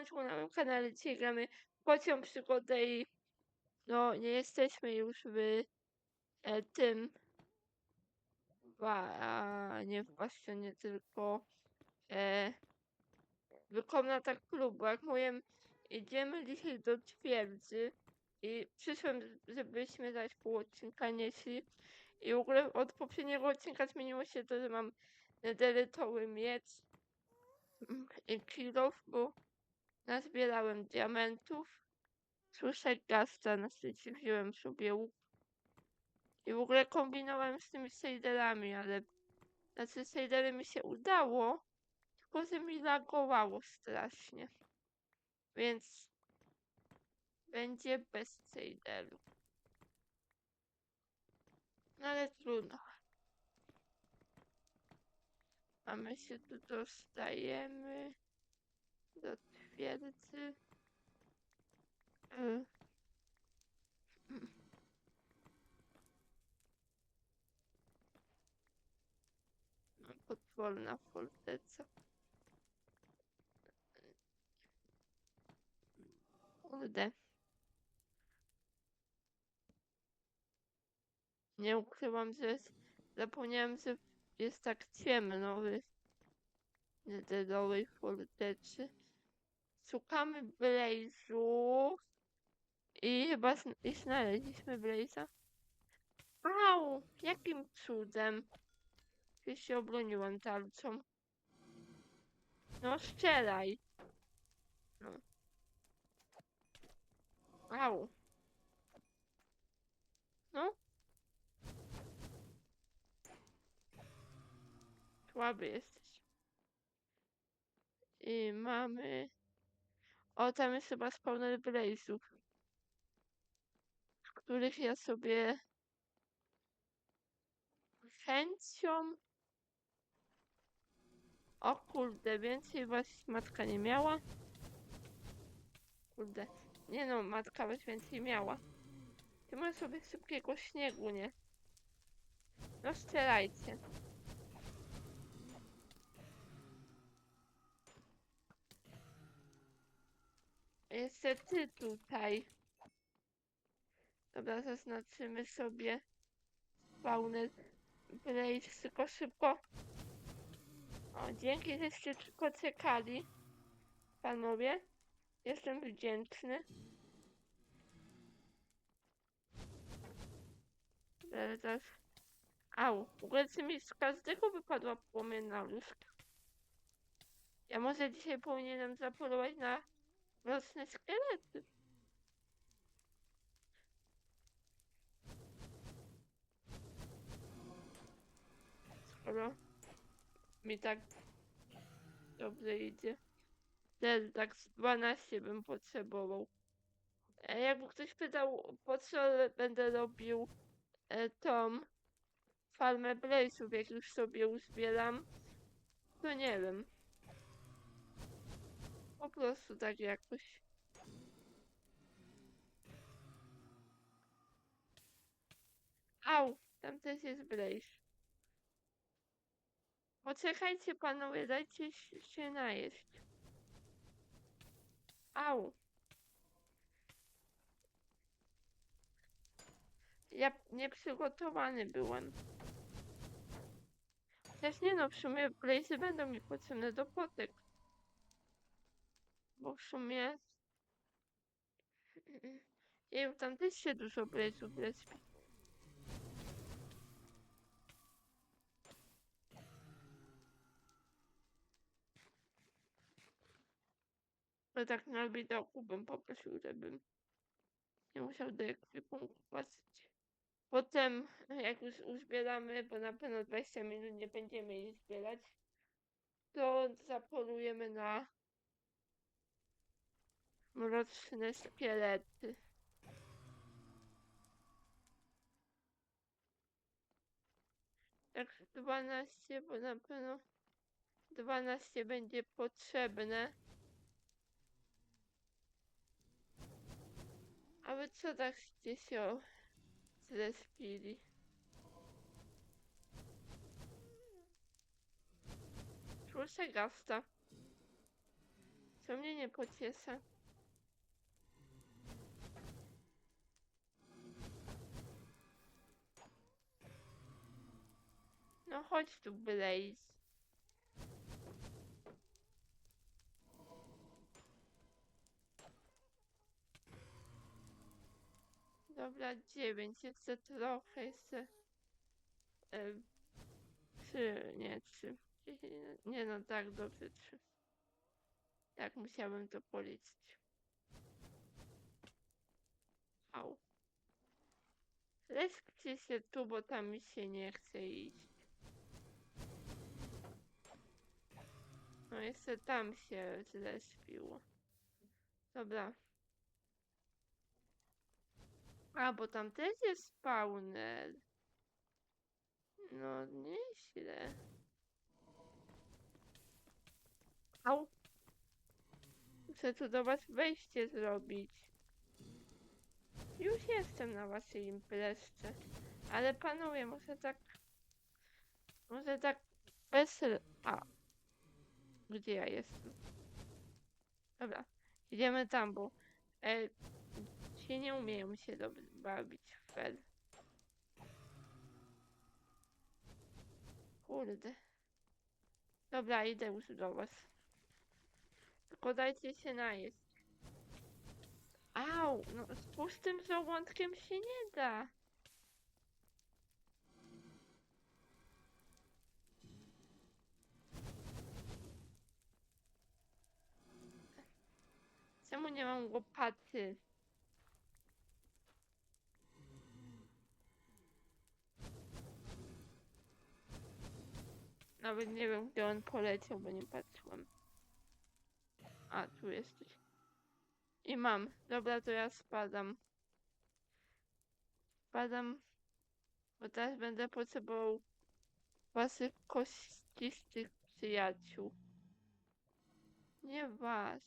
dołączył na moim kanale. Dzisiaj gramy pociąg przygodę i no nie jesteśmy już w e, tym a, nie w bastionie, tylko e, w komnatach klubu. Jak mówiłem, idziemy dzisiaj do twierdzy i przyszłem, żebyśmy dać pół odcinka nieśli. I w ogóle od poprzedniego odcinka zmieniło się to, że mam nederytowy miecz mm, i kilof, bo nazbierałem diamentów. Słyszę gasta, na szczęście wziąłem sobie łuk. I w ogóle kombinowałem z tymi shaderami, ale znaczy shadery mi się udało, tylko że mi lagowało strasznie. Więc będzie bez shaderów. No ale trudno. A my się tu dostajemy do twierdzy. Y. No, Potworna forteca. Kurde. Nie ukrywam, że jest- zapomniałem, że jest tak ciemno w nederowej fortecy. Szukamy Blaze'u i chyba zn- i znaleźliśmy Blaze'a. Au! Jakim cudem? Już się obroniłem tarczą. No strzelaj. No. Au. No. Słaby jesteś. I mamy... O, tam jest chyba spawner Blaze'ów. z których ja sobie chęcią o kurde, więcej właśnie matka nie miała. Kurde. Nie no, matka was więcej miała. Ty masz sobie szybkiego śniegu, nie? No strzelajcie. Jeszcze ty tutaj. Dobra, zaznaczymy sobie spawner Blaze, tylko szybko. O, dzięki, żeście tylko czekali. Panowie, jestem wdzięczny. Teraz... Au, w ogóle mi z każdego wypadła płomienna luska. Ja może dzisiaj powinienem zapolować na mroczne szkielety. Skoro mi tak dobrze idzie. Też tak z 12 bym potrzebował. E, jakby ktoś pytał, po co będę robił e, tą farmę Blaze'ów, jak już sobie uzbieram, to nie wiem. Po prostu tak jakoś. Au, tam też jest Blaze. Poczekajcie panowie, dajcie się najeść. Au. Ja nieprzygotowany byłem. Też nie no, w sumie blazy będą mi potrzebne do potek. Bo w sumie... Jeju, tam też się dużo blazów respi. No tak na widoku bym poprosił, żebym nie musiał do ekwipunku płacić. Potem, jak już uzbieramy, bo na pewno 20 minut nie będziemy jej zbierać, to zapolujemy na mroczne szkielety. Tak 12, bo na pewno 12 będzie potrzebne. A wy co tak się zrespili? Słyszę gasta. To mnie nie pociecha. No chodź tu, Blaze. Dobra, dziewięć, jeszcze trochę, jeszcze... E, trzy, nie, trzy. Nie no, tak, dobrze, trzy. Tak, musiałbym to policzyć. Au. Leskcie się tu, bo tam mi się nie chce iść. No jeszcze tam się źle śpiło. Dobra. A, bo tam też jest spawner. No, nieźle. Au. Muszę tu do was wejście zrobić. Już jestem na waszej imprezce. Ale panowie, może tak... Może tak bez... A. Gdzie ja jestem? Dobra. Idziemy tam, bo... E, ci nie umieją się dobrze bawić w fel. Kurde. Dobra, idę już do was. Tylko dajcie się najeść. Au, no z pustym żołądkiem się nie da. Czemu nie mam łopaty? Nawet nie wiem, gdzie on poleciał, bo nie patrzyłem. A, tu jesteś. I mam. Dobra, to ja spadam. Spadam. Bo teraz będę potrzebował waszych kościstych przyjaciół. Nie was.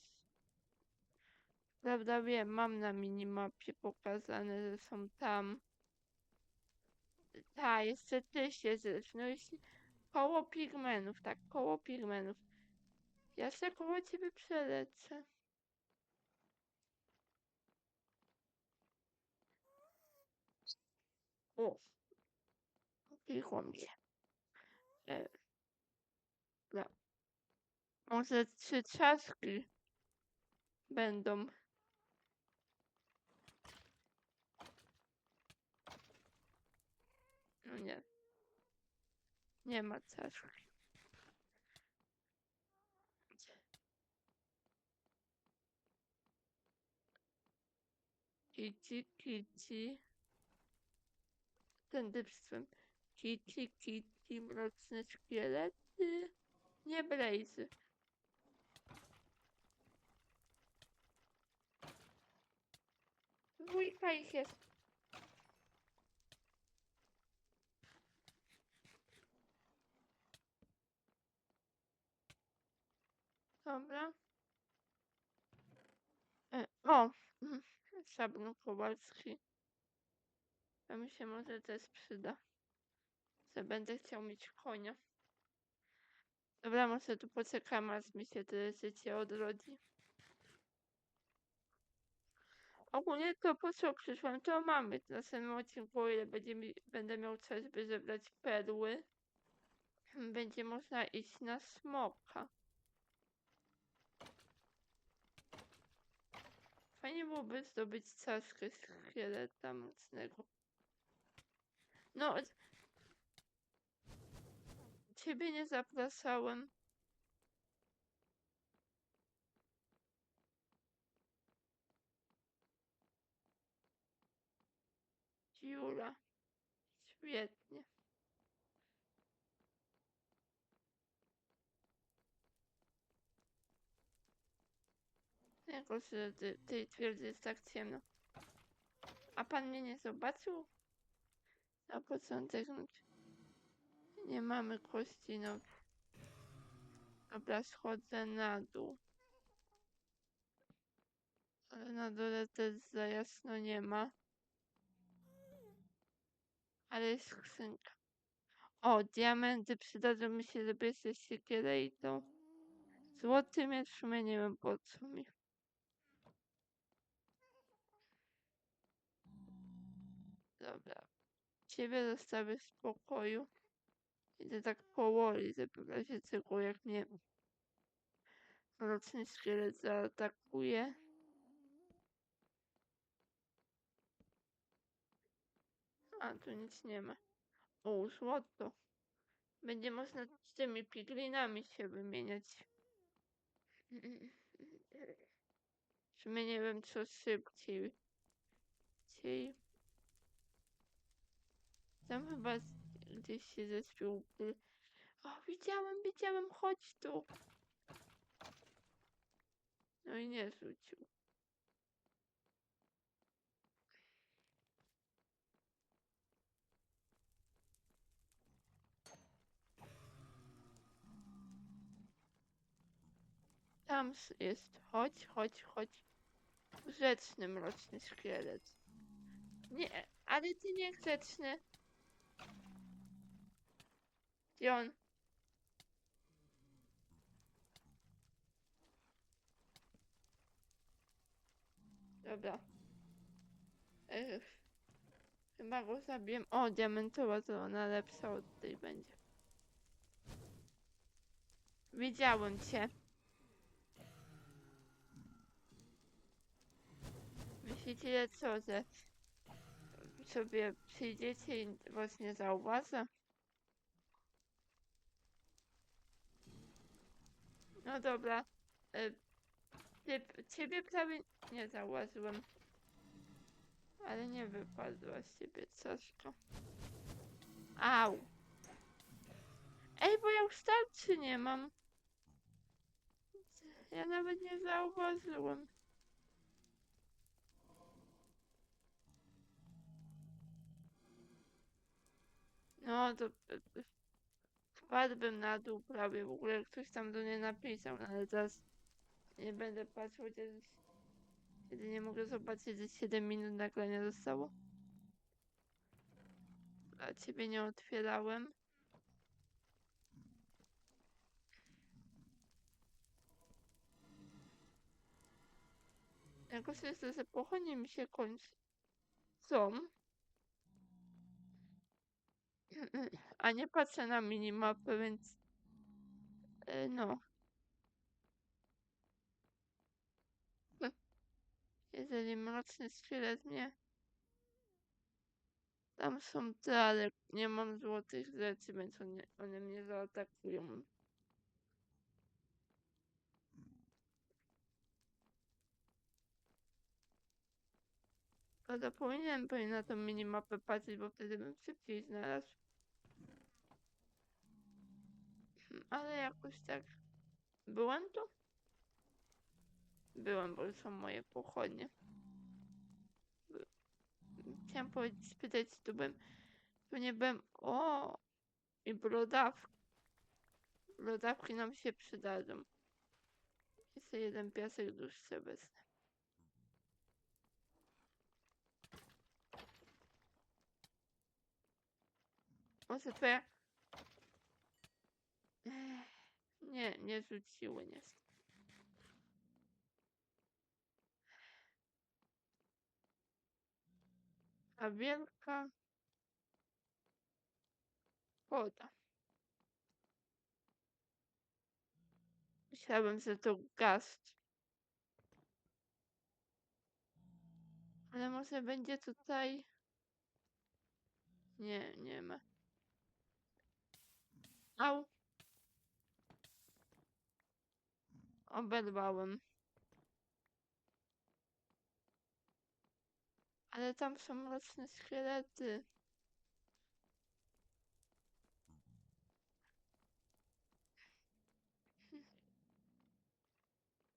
Prawda wiem, mam na minimapie pokazane, że są tam. Tak, jeszcze ty się No jeśli... Koło pigmenów, tak, koło pigmenów. Ja się koło ciebie przelecę. O. Klikło mi się. E, dobra. Może trzy trzaski będą. No nie. Nie ma czaszki. Kici, kici. Tędy psem. Kici, kici, mroczne szkielety. Nie Blaze. Dwójka jest. Dobra. E, o! Szablon Kowalski. To mi się może też przyda. Że będę chciał mieć konia. Dobra, może tu poczekam, aż mi się to życie odrodzi. Ogólnie to po co przyszłam, to mamy w następnym odcinku, o ile będzie mi, będę miał czas, by zebrać perły. Będzie można iść na smoka. Fajnie byłoby zdobyć czaszkę szkieleta mocnego. No, ciebie nie zapraszałem. Jula. Świetnie. Jako, że ty, tej twierdzy jest tak ciemno. A pan mnie nie zobaczył? Na początek. no, Nie mamy kości, no. Dobra, schodzę na dół. Ale na dole też za jasno nie ma. Ale jest skrzynka. O, diamenty przydadzą mi się, żeby jeszcze siekierę i tą Złoty miecz w sumie nie wiem po co mi. Dobra. Ciebie zostawię w spokoju. Idę tak powoli, w razie czego jak mnie mroczny szkielet zaatakuje. A, tu nic nie ma. O, złoto. Będzie można z tymi piglinami się wymieniać. W sumie nie wiem co szybciej. Ciej. Tam chyba gdzieś się zespił. O, widziałem, widziałem, chodź tu. No i nie rzucił. Tam jest. Chodź, chodź, chodź. Grzeczny mroczny szkielet. Nie, ale ty niegrzeczny. Gdzie on? Dobra. Ech. Chyba go zabiję. O, diamentowa to ona lepsza od tej będzie. Widziałem cię. Myślicie co, że sobie przyjdziecie i was nie zauważę? No dobra. E, ciebie prawie nie zauważyłem. Ale nie wypadła z ciebie czaszka. Au. Ej, bo ja już starczy nie mam. Ja nawet nie zauważyłem. No to wpadłbym na dół prawie. W ogóle ktoś tam do mnie napisał, no ale teraz nie będę patrzył, chociaż kiedy nie mogę zobaczyć, że 7 minut nagrania zostało. A ciebie nie otwierałem. Jakoś jest, że pochodnie mi się kończy. A nie patrzę na minimapę, więc... e, No. Jeżeli mroczny szkielet mnie... Tam są te, ale nie mam złotych rzeczy, więc one, one mnie zaatakują. Ale powinienem na tą minimapę patrzeć, bo wtedy bym szybciej znalazł. Hmm, Ale jakoś tak... Byłem tu? Byłem, bo są moje pochodnie. Chciałem powiedzieć, spytać, czy tu byłem... Tu nie byłem... O! I brodawki. Brodawki nam się przydadzą. Jeszcze jeden piasek dłuższy wezmę. Może twoja... Nie, nie rzuciły niestety. A wielka... Woda. Myślałem, że to gast. Ale może będzie tutaj... Nie, nie ma. Au. Oberwałem. Ale tam są mroczne szkielety.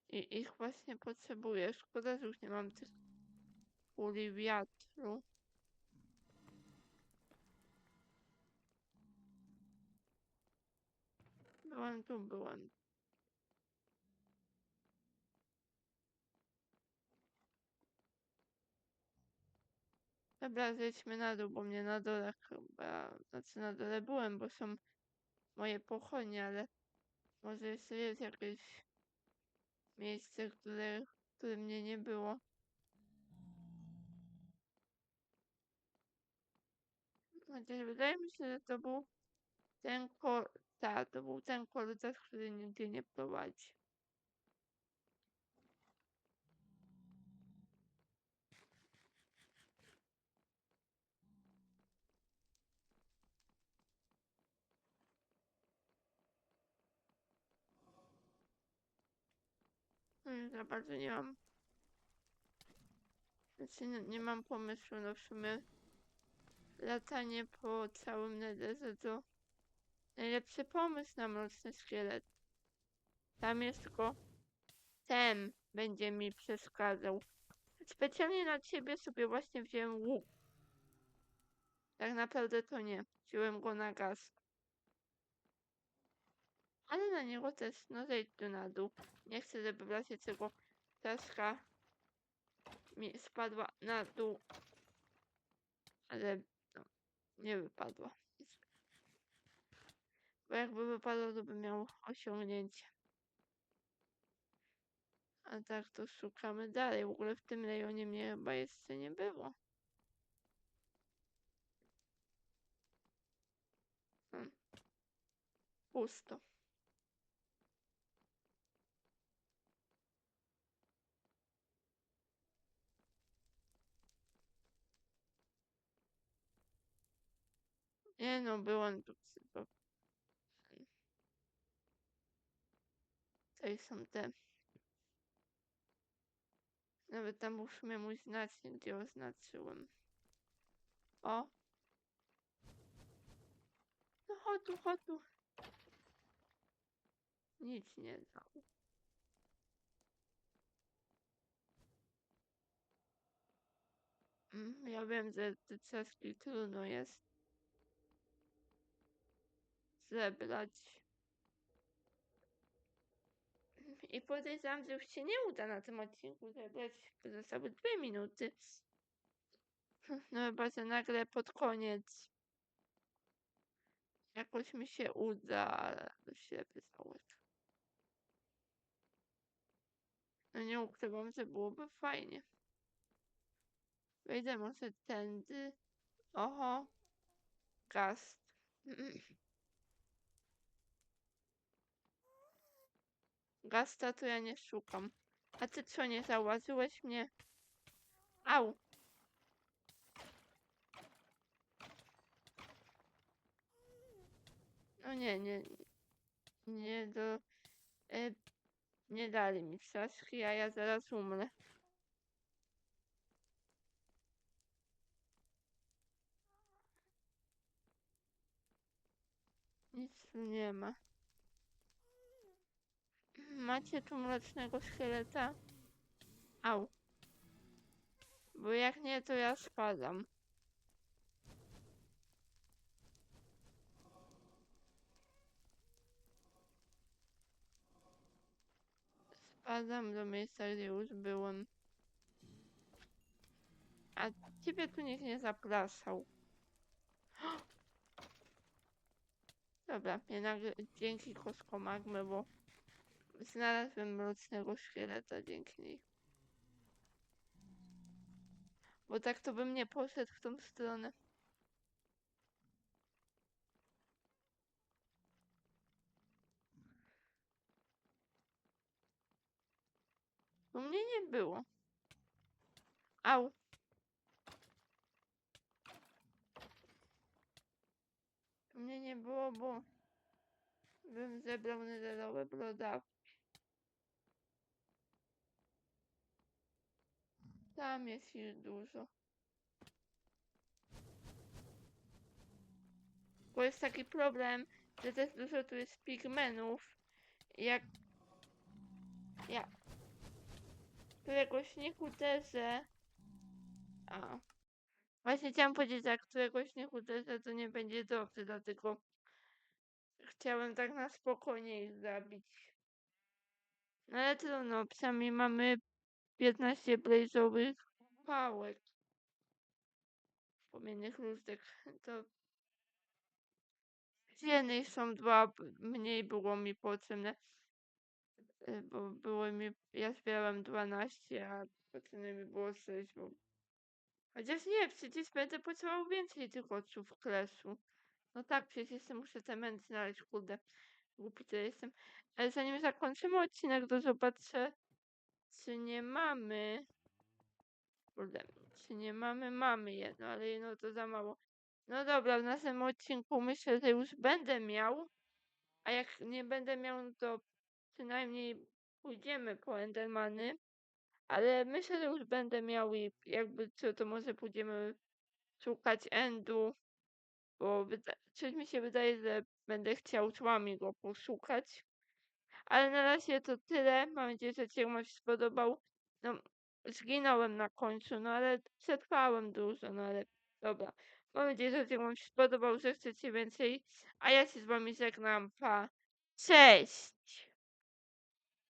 I ich właśnie potrzebuję. Szkoda, że już nie mam tych kuli wiatru. Byłem tu, byłem. Dobra, zejdźmy na dół, bo mnie na dole chyba... Znaczy na dole byłem, bo są moje pochodnie, ale może jeszcze jest jakieś miejsce, które, w którym mnie nie było. Chociaż wydaje mi się, że to był ten kor... Tak, to był ten korytarz, który nigdzie nie prowadzi. Hmm, Za bardzo nie mam. Znaczy nie, nie mam pomysłu, no w sumie latanie po całym nederze to najlepszy pomysł na mroczny szkielet. Tam jest tylko ten będzie mi przeszkadzał. Specjalnie na ciebie sobie właśnie wziąłem łuk. Tak naprawdę to nie. Wziąłem go na gaz. Ale na niego też, no zejdź tu na dół. Nie chcę, żeby w razie czego czaszka mi spadła na dół. Ale no, nie wypadła. Bo jakby wypadło, to by miał osiągnięcie. A tak to szukamy dalej. W ogóle w tym rejonie mnie chyba jeszcze nie było. Hmm. Pusto. Nie no, byłam tu chyba. Tutaj są te. Nawet tam sumie mój znacznik, gdzie oznaczyłem. O! No chodź tu, chodź tu. Nic nie dał. Mm, Ja wiem, że te ceski trudno jest zebrać. I podejrzewam, że już się nie uda na tym odcinku zebrać. bo Zostały dwie minuty. No chyba, że nagle pod koniec jakoś mi się uda, ale ślepy załóg. No nie ukrywam, że byłoby fajnie. Wejdę może tędy. Oho. Gast. Gasta to ja nie szukam. A ty co, nie zauważyłeś mnie? Au. No nie, nie. Nie do... E, nie dali mi czaszki, a ja zaraz umrę. Nic tu nie ma. Macie tu mrocznego szkieleta? Au. Bo jak nie, to ja spadam. Spadam do miejsca, gdzie już byłem. A ciebie tu nikt nie zapraszał. Dobra, jednak dzięki koskomagmy, bo znalazłem mrocznego szkieleta dzięki niej. Bo tak to bym nie poszedł w tą stronę. Bo mnie nie było. Au. Mnie nie było, bo bym zebrał nederowe brodawki. Tam jest ich dużo. Bo jest taki problem, że też dużo tu jest pigmenów. Jak ja któregoś nie uderzę. A. Właśnie chciałam powiedzieć, że jak któregoś nie uderzę, to nie będzie dobrze, dlatego chciałem tak na spokojnie ich zabić. No ale trudno, przynajmniej mamy 15 blazowych pałek. Pomiennych różdżek. To z jednej są dwa, mniej było mi potrzebne. y, bo było mi, ja zbierałem 12, a potrzebne mi było 6, bo... Chociaż nie, przecież będę potrzebował więcej tych oczów w klesu. No tak, przecież jeszcze muszę mędy znaleźć, kurde. Głupi to jestem. Ale zanim zakończymy odcinek, to zobaczę, czy nie mamy... Kurde, czy nie mamy? Mamy jedno, ale jedno to za mało. No dobra, w następnym odcinku myślę, że już będę miał. A jak nie będę miał, no to przynajmniej pójdziemy po Endermany. Ale myślę, że już będę miał i jakby co, to może pójdziemy szukać Endu. Bo coś mi się wydaje, że będę chciał tłami go poszukać. Ale na razie to tyle. Mam nadzieję, że Ci się spodobał. No, zginąłem na końcu, no ale przetrwałem dużo, no ale dobra. Mam nadzieję, że Ci się spodobał, że chcecie więcej. A ja się z Wami żegnam. Pa. Cześć!